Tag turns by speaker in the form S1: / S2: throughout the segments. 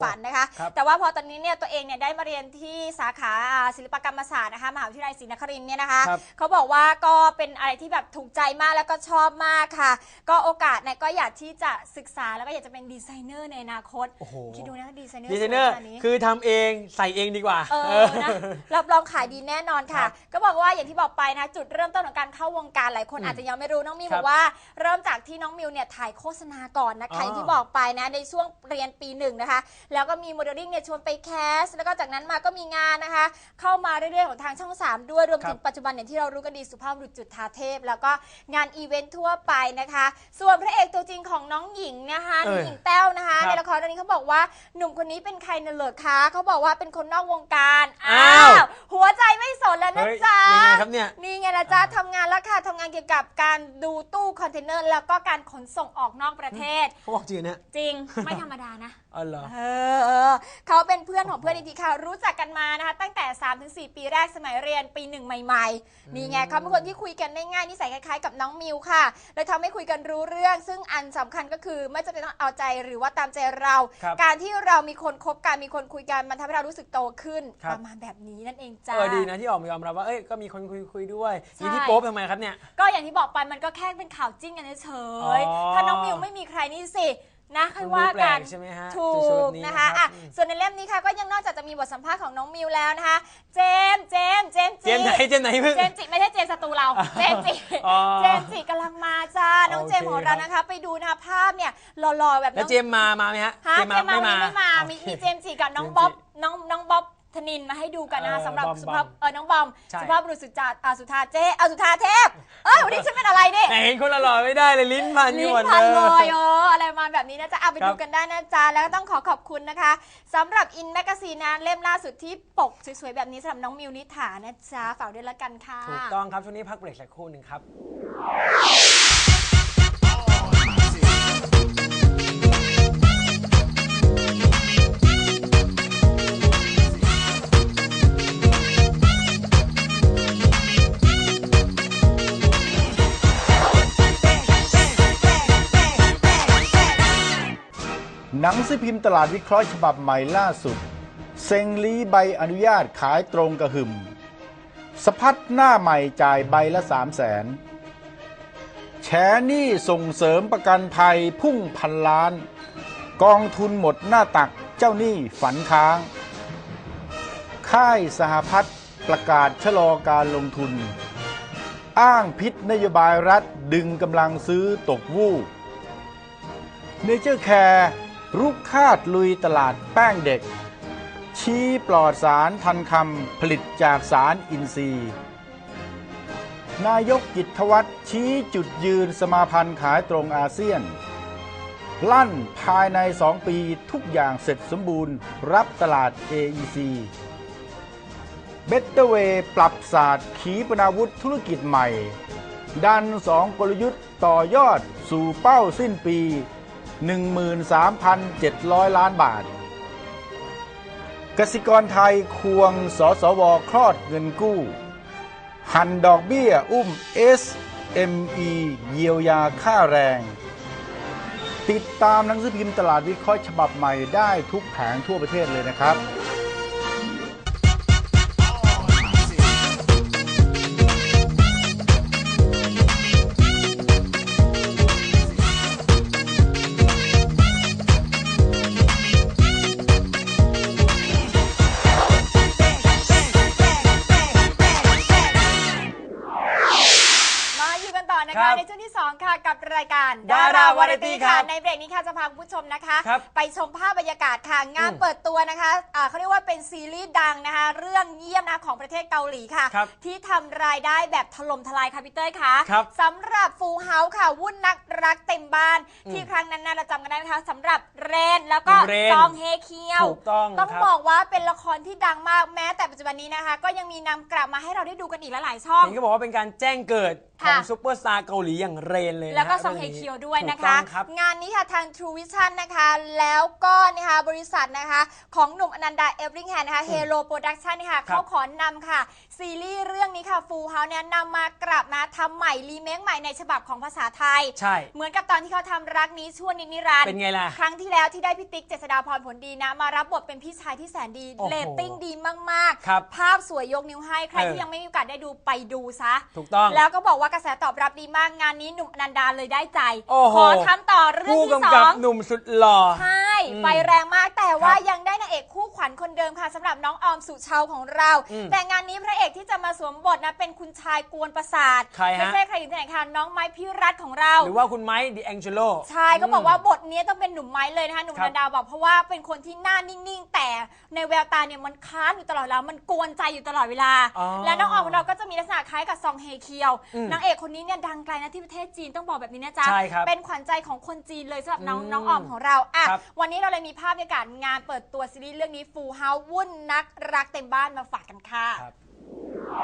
S1: ฝันนะคะ
S2: ครับ
S1: แต่ว่าพอตอนนี้เนี่ยตัวเองเนี่ยได้มาเรียนที่สาขาอ่าศิลปกรรมศาสตร์นะคะมหาวิทยาลัยศรีนครินทร์เนี่ยนะคะ
S2: ครับ
S1: เขาบอกว่าก็เป็นอะไรที่แบบถูกใจมากแล้วก็ชอบมากค่ะ ก็โอกาสเนี่ยก็อยากที่จะศึกษาแล้วก็อยากจะเป็นดีไซเนอร์ในอนาคต
S2: โอ้โห
S1: คิดดูนะคะดีไซเนอร์
S2: ดีไซเนอร์
S1: สวยขนาดนี้
S2: คือทำเองใส่เองดีกว่า
S1: เออนะรับรองขายดีแน่นอนค่ะ
S2: ครับ
S1: ก็บอกว่าอย่างที่บอกไปนะจุดเริ่มต้นของการเข้าวงการหลายคน
S2: อืม
S1: อาจจะยังไม่รู้น้องมิว
S2: ครับ
S1: บอกว่าเริ่มจากที่น้องมิวเนี่ยถ่ายโฆษณาก่อนนะคะ
S2: อ๋อ
S1: อ
S2: อย่าง
S1: ที่บอกไปนะในช่วงเรียนปีหนึ่งนะคะ แล้วก็มีโมเดลลิ่งเนี่ยชวนไปแคส แล้วก็จากนั้นมาก็มีงานนะคะ เข้ามาเรื่อยๆของทางช่อง 3 ด้วยรวมถึง
S2: ครับ
S1: ปัจจุบันอย่างที่เรารู้กันดีสุภาพบุรุษจุดทาเทพ แล้วก็งานอีเวนต์ทั่วไปนะคะ ส่วนพระเอกตัวจริงของน้องหญิงนะคะน้องหญิงแต้วนะคะ
S2: ครับ
S1: ในละครเรื่องนี้เขาบอกว่าหนุ่มคนนี้เป็นใครเนยเหรอคะเขาบอกว่าเป็นคนนอกวงการ
S2: อ้าว
S1: หัวใจไม่สนแล้วนะ
S2: เฮ้ย
S1: จ๊ะ
S2: ยังไงครับเนี่ย
S1: นี่ไงนะจ๊ะทำงานแล้วค่ะทำงานเกี่ยวกับการดูตู้คอนเทนเนอร์แล้วก็การขนส่งออกนอกประเทศ
S2: เขาบอกจริงเนี่ย
S1: จริงไม่ธรรมดานะ
S2: อ๋อเหรอ
S1: เออเออเขาเป็นเพื่อนของเพื่อนอีกทีค่ะ รู้จักกันมานะคะ ตั้งแต่ 3-4 ปีแรกสมัยเรียนปีหนึ่งใหม่ๆ นี่ไงเขาเป็นคนที่คุยกันได้ง่ายนิสัยคล้ายๆกับน้องมิวค่ะเลยทำให้คุยกันรู้เรื่องซึ่งอันสำคัญก็คือไม่จำเป็นต้องเอาใจหรือว่าตามใจเรา
S2: ครับ
S1: การที่เรามีคนคบกันมีคนคุยกันมันทำให้เรารู้สึกโตขึ้น
S2: ครับ
S1: ประมาณแบบนี้นั่นเองจ้า
S2: เออดีนะที่ออกมายอมรับว่าเอ้ยก็มีคนคุยคุยด้วย
S1: ใช่
S2: นี่ที่โป๊ปทำไมครับเนี่ย
S1: ก็อย่างที่บอกไปมันก็แค่เป็นข่าวจิ้นกันเฉย
S2: อ๋อ
S1: ๆถ้าน้องมิวไม่มีใครนี่สิ นะค่อยว่า
S2: ดูแปล
S1: กัน
S2: ใช่ไหมฮะ
S1: ถู
S2: ชุด
S1: ก
S2: ๆนี้
S1: นะคะ
S2: รั
S1: อะ
S2: บอืม
S1: ส่วนในเล่มนี้ค่ะก็ยังนอกจากจะมีบทสัมภาษณ์ของน้องมิวแล้วนะคะ เจมส์เจมส์เจมส์
S2: เจมส์ไหนเจมส์ไหนเพิ่ง
S1: เจมส์จิไม่ใช่เจมส์ศัตรูเรา เจมส์จิ
S2: อ๋อ
S1: เจมส์จิกำลังมาจ้า น้อง
S2: โอเค
S1: เจมส์ของเรานะคะ ไปดูนะคะภาพเนี่ยหล่อๆแบบ
S2: แล้ว
S1: น้อง
S2: เจมส์มามาไหมฮะ
S1: ฮะเจมส์มาวันนี้ไม่มา
S2: โอ
S1: มี
S2: เค
S1: มีเจมส์จิกับน้อง
S2: เจมส์
S1: บ๊อบ
S2: จิ
S1: น้องน้องบ๊อบ ธนินมาให้ดูกันนะคะ
S2: เออ
S1: สำหรับบ
S2: อม
S1: สุภาพ
S2: บอม
S1: เออน้องบอม
S2: ใช่
S1: สุภาพบุรุษสุจาอ่าสุธาเจเอาสุธาเทพเออวันนี้ฉันเป็นอะไรเนี่ย
S2: ไหนเห็นคนละหล่อไม่ได้เลยลิ้นพันอ
S1: ลิ้
S2: ยู่
S1: น
S2: หมด
S1: พัน
S2: เล
S1: เลย
S2: ย
S1: เอออะไรมาแบบนี้นะจ๊ะเอาไป
S2: ครับ
S1: ดูกันได้นะจ๊ะ แล้วก็ต้องขอขอบคุณนะคะสำหรับอินแมกซีนนะเล่มล่าสุดที่ปกสวยๆแบบนี้สำหรับน้องมิวนิถานะจ๊ะ ฝากด้วยละกันค่ะ
S2: ถูกต้องครับ ช่วงนี้พักเบรกสักครู่หนึ่งครับ
S3: งสือพิมพ์ตลาดวิเคราะห์ฉบับใหม่ล่าสุด เซ็งลีใบอนุญาตขายตรงกระหึ่มสะพัดหน้าใหม่จ่ายใบละสามแสนแฉนี้ส่งเสริมประกันภัยพุ่งพันล้าน กองทุนหมดหน้าตักเจ้าหนี้ฝันค้าง ค่ายสหพัฒน์ประกาศชะลอการลงทุน อ้างพิษนโยบายรัฐดึงกำลังซื้อตกวูบเนเจอร์แคร์ รุกคาดลุยตลาดแป้งเด็ก ชี้ปลอดสารทันคำผลิตจากสารอินทรีย์ นายกกิตวัตรชี้จุดยืนสมาพันธ์ขายตรงอาเซียน ลั่นภายใน 2 ปีทุกอย่างเสร็จสมบูรณ์รับตลาด AEC เบ t เ e r เวปรับศาสตร์ขีปนาวุธธุรกิจใหม่ ดันสองกลยุทธ์ต่อยอดสู่เป้าสิ้นปี 13,700 ล้านบาท กสิกรไทยควงสสวคลอดเงินกู้ หันดอกเบี้ยอุ้ม SME เยียวยาค่าแรง ติดตามหนังสือพิมพ์ตลาดวิเคราะห์ฉบับใหม่ได้ทุกแผงทั่วประเทศเลยนะครับ
S1: กั
S2: บ
S1: รายการ
S2: ดาราวาไรตี้ครับ
S1: ในเบรกนี้ค่ะจะพาคุณผู้ชมนะคะ
S2: ครับ
S1: ไปชมภาพบรรยากาศค่ะงาน
S2: อืม
S1: เปิดตัวนะคะอ่าเขาเรียกว่าเป็นซีรีส์ดังนะคะ เรื่องเยี่ยมนะของประเทศเกาหลีค่ะ
S2: ครับ
S1: ที่ทำรายได้แบบถล่มทลายค่ะพี่เต้ยค่ะ
S2: ครับ
S1: สำหรับฟูเฮาส์ค่ะวุ่นนักรักเต็มบ้าน
S2: อืม
S1: ที่ครั้งนั้นน่าเราจำกันได้ไหมคะสำหรับเรนแล้วก็
S2: เรน
S1: ซองเฮเคียว
S2: ถูกต้อง
S1: ต้อง
S2: ครับ
S1: บอกว่าเป็นละครที่ดังมากแม้แต่ปัจจุบันนี้นะคะ ก็ยังมีนำกลับมาให้เราได้ดูกันอีกหลายๆช่อง
S2: เห็นก็บอกว่าเป็นการแจ้งเกิดของ
S1: ค่ะ
S2: ซุปเปอร์สตาร์เกาหลีอย่างเรนเลยเลยนะ
S1: แล้วก็ซอง
S2: รื่
S1: เฮ
S2: นี้
S1: เคียวด้วยนะ
S2: ถูกต้
S1: คะ
S2: องครับ
S1: งานนี้ค่ะทาง True Vision นะคะ แล้วก็นะคะบริษัทนะคะ ของหนุ่มอนันดาเอฟริงแฮนนะคะ Hello Production ค่ะ
S2: ครับ
S1: เขาขอนำค่ะ ซีรีส์เรื่องนี้ค่ะ Full House เนี่ยนำมากลับนะทำใหม่รีเมคใหม่ในฉบับของภาษาไทย
S2: ใช่
S1: เหมือนกับตอนที่เขาทำรักนี้ชั่วนิดนิรันดร์
S2: เป็นไงล่ะ
S1: ครั้งที่แล้วที่ได้พี่ติ๊กเจษฎาพรผลดีนะ มารับบทเป็นพี่ชายที่แสนดี
S2: โอ้โห
S1: เรตติ้งดีมาก
S2: ครับ
S1: ภาพสวยยกนิ้วให้ใคร
S2: เออ
S1: ที่ยังไม่มีโอกาสได้ดูไปดูซะ
S2: ถูกต้อง
S1: แล้วก็บอกว่ากระแสตอบรับดีมากงานนี้หนุ่มอนันดาเลยได้ใจ
S2: โอ้โห
S1: ขอทำต่อเรื่อง
S2: ผู้
S1: ที่ส
S2: กำกับ
S1: อง
S2: หนุ่มสุดหล่อ
S1: ใช่
S2: อืม
S1: ไฟแรงมากแต่ว่า
S2: ครับ
S1: ยังได้นางเอกคู่ขวัญคนเดิมค่ะสำหรับน้องออมสุชาวของเรา
S2: อืม
S1: แต่งานนี้พระเอกที่จะมาสวมบทนะเป็นคุณชายกวนประสาท
S2: ใครฮะ
S1: ไม่ใช่ใครถึงที่ไหนค่ะน้องไม้พิรัตของเรา
S2: หรือว่าคุณไมค์ดิแองเจโล
S1: ใช่ก็บอกว่าบทนี้ต้องเป็นหนุ่มไม้เลยนะคะหนุ่ม
S2: ครับ
S1: นันดาบอกเพราะว่าเป็นคนที่หน้านิ่งๆ แต่ในแววตาเนี่ยมันค้านอยู่ตลอดแล้วมันกวนใจอยู่ตลอดเวลา
S2: อ๋อ
S1: และน้องออมของเราก็จะมีลักษณะคล้ายกับซองเฮเคียว
S2: อืม
S1: นางเอกคนนี้เนี่ยดังไกลนะที่ประเทศจีนต้องบอกแบบนี้นะจ๊ะ
S2: ใช่ครับ
S1: เป็นขวัญใจของคนจีนเลยสำหรับน้อง
S2: อืม
S1: น้องออมของเราอะ
S2: ครับ
S1: วันนี้เราเลยมีภาพบรรยากาศงานเปิดตัวซีรีส์เรื่องนี้ฟูเฮาวุ่นนักรักเต็มบ้านมาฝากกันค่ะ
S2: ครับ
S4: ที่ เร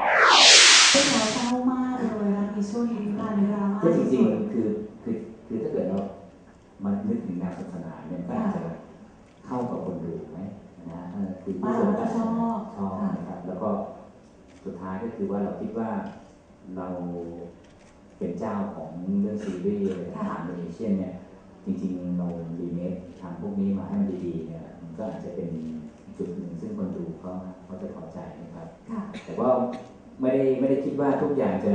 S4: าเศร้ามากเลยนะในช่วงนี้การดรามา
S5: ก็จ
S4: ที่
S5: ริ
S4: สุ
S5: ง
S4: ด
S5: ๆคือคือคือถ้าเกิดเรามันนึกถึงแนวศาสนาเนี่ยก็อาจจะเข้ากับคนดูไหมนะเออคือผู้ชมก็อาจจะชอบนะครับ แล้วก็สุดท้ายก็คือว่าเราคิดว่าเราเป็นเจ้าของเรื่องซีรีส์อะไรต่างๆในเอเชียเนี่ยจริง ๆ เรารีเมคทางพวกนี้มาให้มันดี ไม่ได้ไม่ได้คิดว่าทุกอย่างจะ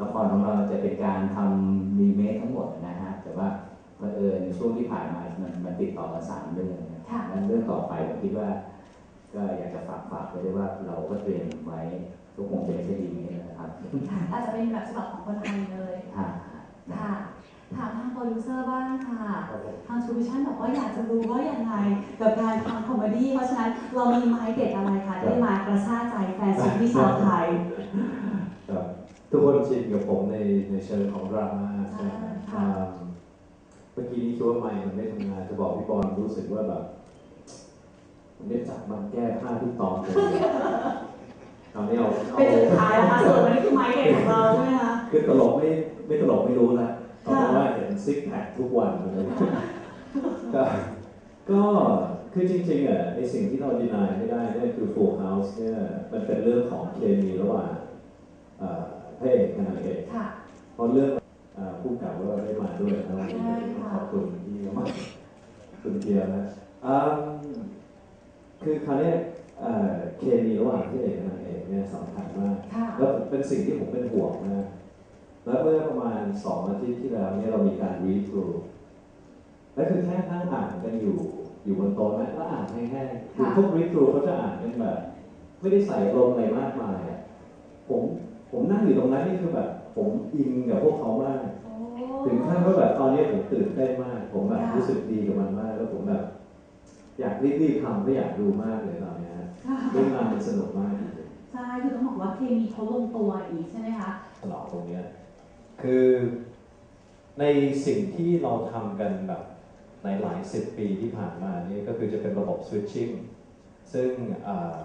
S5: ละครของเราจะเป็นการทำรีเมคทั้งหมดนะฮะ แต่ว่าเผอิญในช่วงที่ผ่านมามันมันติดต่อกันสามเรื่องนะ
S4: ค่ะ
S5: แล้วเรื่องต่อไปผมคิดว่า ก็อยากจะฝากฝากไว้ด้วยว่าเราก็เตรียมไว้ก็คงจะไม่ใช่รีเมคนะครับ
S4: ค่ะอาจจะเป็นแบบฉบับของคนไทยเลย
S5: ค่ะ
S4: ค่ะ ถามทางโปรดิวเซอร์บ้างค่ะ
S5: ครับผม
S4: ทางชูวิชั่นบอกว่าอยากจะรู้ว่ายังไงกับการทำคอมเมดี้เพราะฉะนั้นเรามีไม้เด็ดอะไรคะที่มากระชากใจแฟนซีรีส์ชาวไทย
S6: ครับทุกคนชินกับผมในในเชิงของดราม่าใช่ไหม
S4: ค่ะ
S6: อ่าเมื่อกี้นี้คิดว่าไมค์มันไม่ทำงานจะบอกพี่บอลรู้สึกว่าแบบมันได้จับมันแก้ผ้าทุกตอนเลยตอนนี้เอาเอา
S4: เป็นจุดท้ายแล้วค่ะส่วนวันนี้คือไม้เด็ดของเราใช่ไหมคะ
S6: คือตลกไม่ไม่ตลกไม่รู้ละ เพ
S4: ค่ะ
S6: ราะว่าเห็นซิกแพคทุกวันเลยก็ก็คือจริงๆอะในสิ่งที่เราดีนายไม่ได้เนี่ยคือ Full House เนี่ยมันเป็นเรื่องของเคมีระหว่างเอ่อพระเอกกับนางเอก
S4: ค่ะ
S6: เพราะเรื่องเอ่อผู้กล่าวว่าได้มาด้วยนะวันนี้
S4: ได้ค่ะ
S6: ขอบคุณที่มาคุณเทียร์นะอืมคือคราวเนี้ยเอ่อเคมีระหว่างพระเอกกับนางเอกเนี่ยสำคัญมาก
S4: ค่ะ
S6: แล้วเป็นสิ่งที่ผมเป็นห่วงนะ แล้วเมื่อประมาณสองอาทิตย์ที่แล้วเนี่ยเรามีการรีทรูและคือแค่นั่งอ่านกันอยู่อยู่บนโต๊ะนะแล้วอ่านแห้งๆคือ
S4: ค่ะ
S6: ทุกรีทรูเขาจะอ่านเป็นแบบ ไม่ได้ใส่ลมณ์อะไรมากมายอะผมผมนั่งอยู่ตรงนั้นนี่คือแบบ ผมอินกับพวกเขามาก
S4: โอ้
S6: ถึงขั้นว่าแบบตอนนี้ผมตื่นเต้นมาก ผมแบบ
S4: ค่ะ
S6: รู้สึกดีกับมันมาก แล้วผมแบบ อยากรีบๆทำไม่อยากดูมากเลยตอนเนี้ยฮะ
S4: ค่ะ
S6: เรื่องงานมันสนุกมากจริง
S4: ใช่คือต้องบอกว่าเคมีเขาลงตัวอีกใช่ไหมคะ
S6: ๆตลอดตรงเนี้ย คือในสิ่งที่เราทำกันแบบในหลายสิบปีที่ผ่านมานี่ก็คือจะเป็นระบบ switching ซึ่งอ่า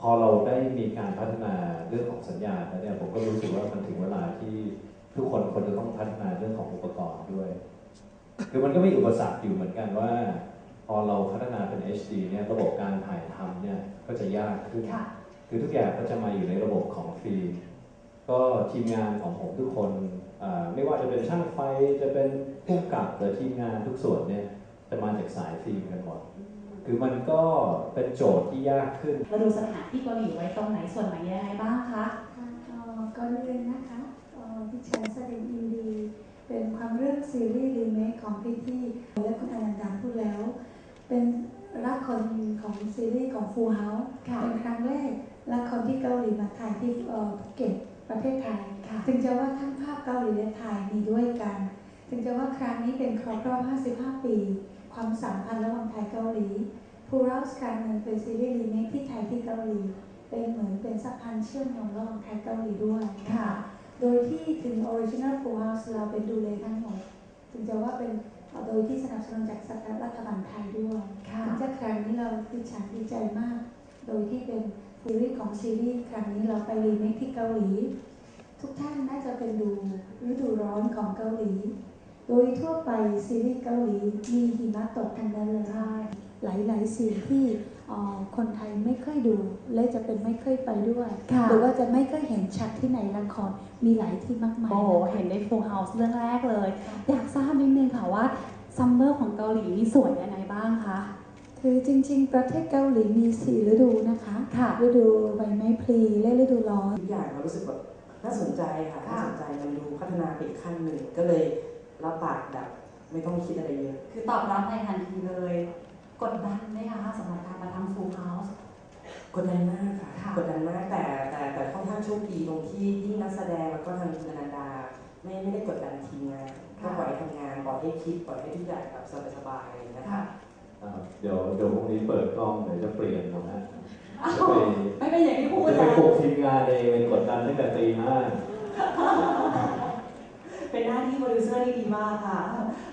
S6: พอเราได้มีการพัฒนาเรื่องของสัญญาณแล้วเนี่ยผมก็รู้สึกว่ามันถึงเวลาที่ทุกคนควรจะต้องพัฒนาเรื่องของอุปกรณ์ด้วย คือมันก็มีอุปสรรคอยู่เหมือนกันว่า พอเราพัฒนาเป็น HD เนี่ยระบบการถ่ายทำเนี่ยก็จะยากขึ้น
S4: ค่ะ
S6: คือทุกอย่างก็จะมาอยู่ในระบบของฟิล์ม ก็ทีมงานของผมทุกคนอ่าไม่ว่าจะเป็นช่างไฟจะเป็นผู้กำกับหรือทีมงานทุกส่วนเนี่ยจะมาจากสายฟิล์มกันหมดคือมันก็เป็นโจทย์ที่ยากขึ้น
S4: เราดูสถานที่เกาหลีไว้ตรงไหนส่วนไหนยังไงบ้างคะ
S7: ค่ะเอ่อก่อนอื่นนะคะเอ่อดิฉันแสดงอินดี เป็นความเรื่องซีรีส์รีเมคของพี่ที่และคุณอนันดาพูดแล้ว เป็นละครของซีรีส์ของฟูเฮาส์
S4: ค่ะ
S7: เป็นครั้งแรกละครที่เกาหลีมาถ่ายที่เอ่อภูเก็ต ประเทศไทย
S4: ค่ะ
S7: ถึงจะว่าทั้งภาพเกาหลีและไทยมีด้วยกันถึงจะว่าครั้งนี้เป็นครบรอบ 55 ปี ความสัมพันธ์ระหว่างไทยเกาหลีฟูเฮาส์ครั้งหนึ่งเป็นซีรีส์รีเมคที่ไทยที่เกาหลี เป็นเหมือนเป็นสะพานเชื่อมโยงระหว่างไทยเกาหลีด้วย
S4: ค่ะ
S7: โดยที่ถึง Original Full House เราเป็นดูเลยทั้งหมดถึงจะว่าเป็นเอ่อโดยที่สนับสนุนจากสถารัฐบาลไทยด้วย
S4: ค่ะ
S7: ถึงจะครั้งนี้เราดิฉันดีใจมาก โดยที่เป็น ซีรีส์ของซีรีส์ครั้งนี้เราไปรีเมคที่เกาหลี ทุกท่านน่าจะเป็นดูฤดูร้อนของเกาหลี โดยทั่วไปซีรีส์เกาหลีมีหิมะตกทั้งนั้นเลยค่ะหลายๆสิ่งที่เอ่อคนไทยไม่เคยดู และจะเป็นไม่เคยไปด้วย
S4: ค่ะ
S7: หรือว่าจะไม่เคยเห็นฉากที่ไหนละครมีหลายที่มากมาย
S4: โอ้โหเห็นใน Full House เรื่องแรกเลย อยากทราบนิดนึงค่ะว่าซัมเมอร์ของเกาหลีนี่สวยยังไงบ้างคะ
S7: คือจริง ๆ ประเทศเกาหลีมีสี่ฤดูนะคะ
S4: ค่ะ
S7: ฤดูใบไม้ผลิและฤดูร้อน
S8: ทุกอย่างเรารู้สึกแบบน่าสนใจค่ะ
S4: ค่ะ
S8: น่าสนใจมันดูพัฒนาไปอีกขั้นหนึ่งก็เลยรับปากแบบไม่ต้องคิดอะไรเยอะ
S4: คือตอบรับในทันทีเลย กดดันไหมคะสำหรับการมาทำ Full House
S8: กดดันมากค่ะ
S4: ค่ะ
S8: กดดันมากแต่แต่แต่ค่อนข้างโชคดีตรงที่ยิ่งนักแสดงแล้วก็ทางคุณนันดา ไม่ไม่ได้กดดันทีมงานก็ปล่อยให้ทำงานปล่อยให้คิดปล่อยให้ทุกอย่างแบบสบายๆอะไรอย่างเงี้ยค่ะ
S6: อ่า เดี๋ยวเดี๋ยวพรุ่งนี้เปิดกล้องเดี๋ยวจะเปลี่ยนนะฮะ
S4: อ้าว
S6: จะไป
S4: ไม่เป็นอย่างที่พูด
S6: จะไป
S4: นะ
S6: ปลุกทีมงานเองเป็นกดดันตั้งแต่ตีห้า
S4: เป็นหน้าที่โปรดิวเซอร์ที่ดีมากค่ะ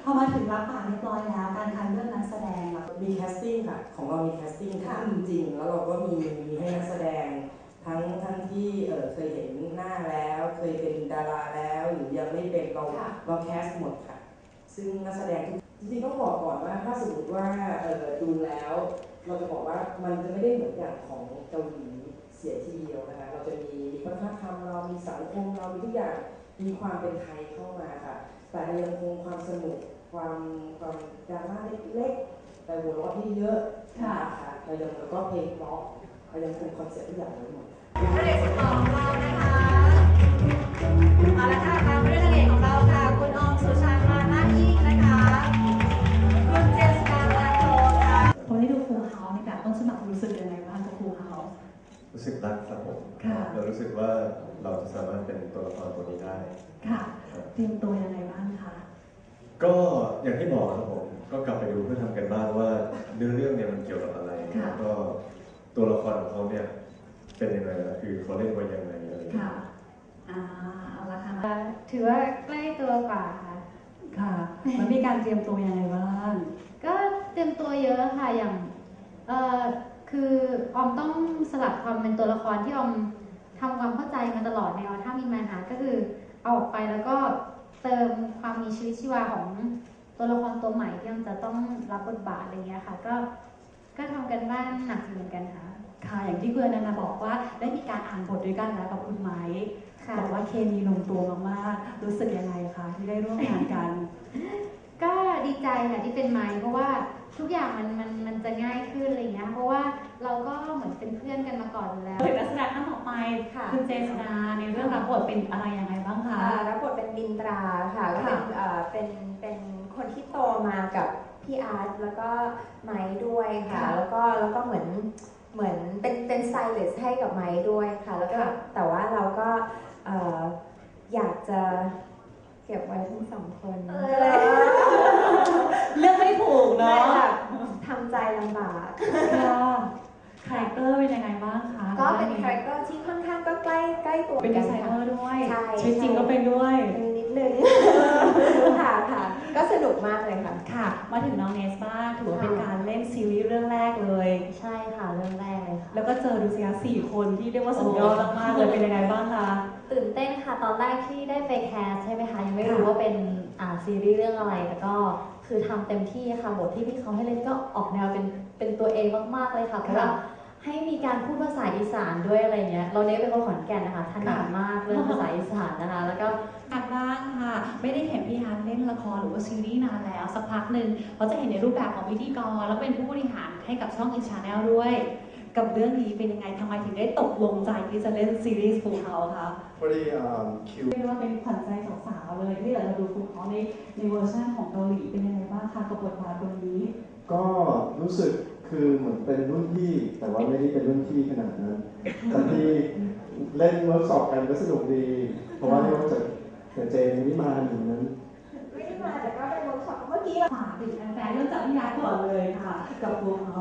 S4: พอมาถึงรับปากเรียบร้อยแล้ว การคัดเลือกนักแสดงล่ะ
S8: มีแคสติ้งค่ะของเรามีแคสติ้ง
S4: ค่ะ
S8: จริงๆแล้วเราก็มีมีให้นักแสดง ทั้งทั้งที่เออเคยเห็นหน้าแล้ว เคยเป็นดาราแล้ว หรือยังไม่เป็นเรา
S4: ค่ะ
S8: เราแคสหมดค่ะ ซึ่งนักแสดงทุก จริงๆต้องบอกก่อนว่าถ้าสมมติว่าเออดูแล้ว เราจะบอกว่ามันจะไม่ได้เหมือนอย่างของเกาหลีเสียทีเดียวนะคะเราจะมีวัฒนธรรมเรามีสังคมเรามีทุกอย่างมีความเป็นไทยเข้ามาค่ะ แต่ยังคงความสนุกความความดราม่าเล็กๆ แต่หัวเราะที่เยอะ
S4: ค่ะ
S8: นะคะเรายังแล้วก็เพลงราะเรายังคงคอนเซ็ปต์ทุกอย่างไว้หมด
S1: พระเอกสุดหล่อของเรานะคะเอาละค่ะ รู้สึ
S4: กยังไงบ้างกับ Full House
S9: รู้สึกรักครับผม
S4: ค่ะ
S9: เรารู้สึกว่าเราจะสามารถเป็นตัวละครตัวนี้ได้
S4: ค่ะ
S9: ครับ
S4: เตรียมตัวยังไงบ้างคะ
S9: ก็อย่างที่บอกครับผมก็กลับไปดูเพื่อทำกันบ้านว่าเนื้อเรื่องเนี่ยมันเกี่ยวกับอะไร
S4: ค่ะ
S9: แล้วก็ตัวละครของเขาเนี่ยเป็นยังไงนะคือเขาเล่นไว้ยังไงอะไรอย่างเงี้
S4: ค่ะ
S9: ย
S4: อ่าเอาละค่ะ
S10: ถือว่าใกล้ตัวกว่าค่ะ
S4: ค่ะมันมีการเตรียมตัวยังไงบ้าง
S10: ก็เตรียมตัวเยอะค่ะอย่างเอ่อ คือออมต้องสลับความเป็นตัวละครที่ออมทำความเข้าใจมาตลอดในออถ้ามีปัญหาก็คือเอาออกไปแล้วก็เติมความมีชีวิตชีวาของตัวละครตัวใหม่ที่ออมจะต้องรับบทบาทอะไรเงี้ยค่ะ ก็ก็ทำกันบ้านหนักอยู่เหมือนกันค่ะ
S4: ค่ะอย่างที่เพื่อนนันนะบอกว่าได้มีการอ่านบทด้วยกันแล้วกับคุณไม้
S10: ค่ะ
S4: บอกว่าเคมีลงตัวมากๆรู้สึกยังไงคะที่ได้ร่วมงานกัน
S10: ก็ดีใจค่ะที่เป็นไม้เพราะว่าทุกอย่างมันมันมันจะง่ายขึ้นอะไรเงี้ยเพราะว่าเราก็เหมือนเป็นเพื่อนกันมาก่อนอยู่แล้ว
S4: ถึงนักแสดงท่านต่อไป
S1: ค่ะ
S4: คุณเจษดาในเรื่องรับบทเป็นอะไรยังไงบ้างคะ
S11: อ่ารับบทเป็นมินตราค่ะก็เป็นเอ่อเป็นเป็นคนที่โตมากับพี่อาร์ตแล้วก็ไม้ด้วยค่ะ
S4: ค่ะ
S11: แล้วก็แล้วก็เหมือนเหมือนเป็นเป็นสไตลิสต์ให้กับไม้ด้วยค่ะ แล้วก็
S4: ค่ะ
S11: แต่ว่าเราก็เอ่ออยากจะเก็บไว้ทั้งสองคน กเลยค่ะ
S4: แล้วก็เจอดูสิคะสี่คนที่เรียกว่าสุดยอดมากๆเลยเป็นยังไงบ้างคะ
S12: ตื่นเต้นค่ะตอนแรกที่ได้ไปแคสใช่ไหมคะยังไม่รู้ว่าเป็นอ่าซีรีส์เรื่องอะไรแต่ก็คือทำเต็มที่ค่ะบทที่พี่เขาให้เล่นก็ออกแนวเป็นเป็นตัวเองมากๆเลยค่ะเพราะว่าให้มีการพูดภาษาอีสานด้วยอะไรเงี้ย เราเนี้ยเป็นคนขอนแก่นนะคะถนัดมากเรื่องภาษาอีสานนะคะ แล้วก็
S4: การบ้างค่ะ ไม่ได้เห็นพี่ฮันเล่นละครหรือว่าซีรีส์นานแล้ว สักพักหนึ่งเราจะเห็นในรูปแบบของพิธีกรแล้วเป็นผู้บริหารให้กับช่องอินชาแนลด้วย กับเรื่องนี้เป็นยังไงทำไมถึงได้ตกลงใจที่จะเล่นซีรีส์ฟูเฮาคะ
S9: พอดีอ่าคิว
S4: เรียกว่าเป็นขวัญใจสาวๆเลยที่เราดูฟูเฮาในในเวอร์ชันของเกาหลีเป็นยังไงบ้างคะกับบทบาทตรงนี้
S9: ก็รู้สึกคือเหมือนเป็นรุ่นพี่ แต่ว่าไม่ได้เป็นรุ่นพี่ขนาดนั้นแต่ที่เล่นเวิร์กช็อปกันก็สนุกดี เพราะว่าได้รู้จักแต่เจมส์นี่มาอย่างนั้น
S11: ไม่ได้มาแต่ก็เป็นเวิร์กช็อปเมื่อกี้
S4: ฝากถึงแฟนๆเรื่องจากพี่ยาก่อนเลยค่ะ กับฟูเฮา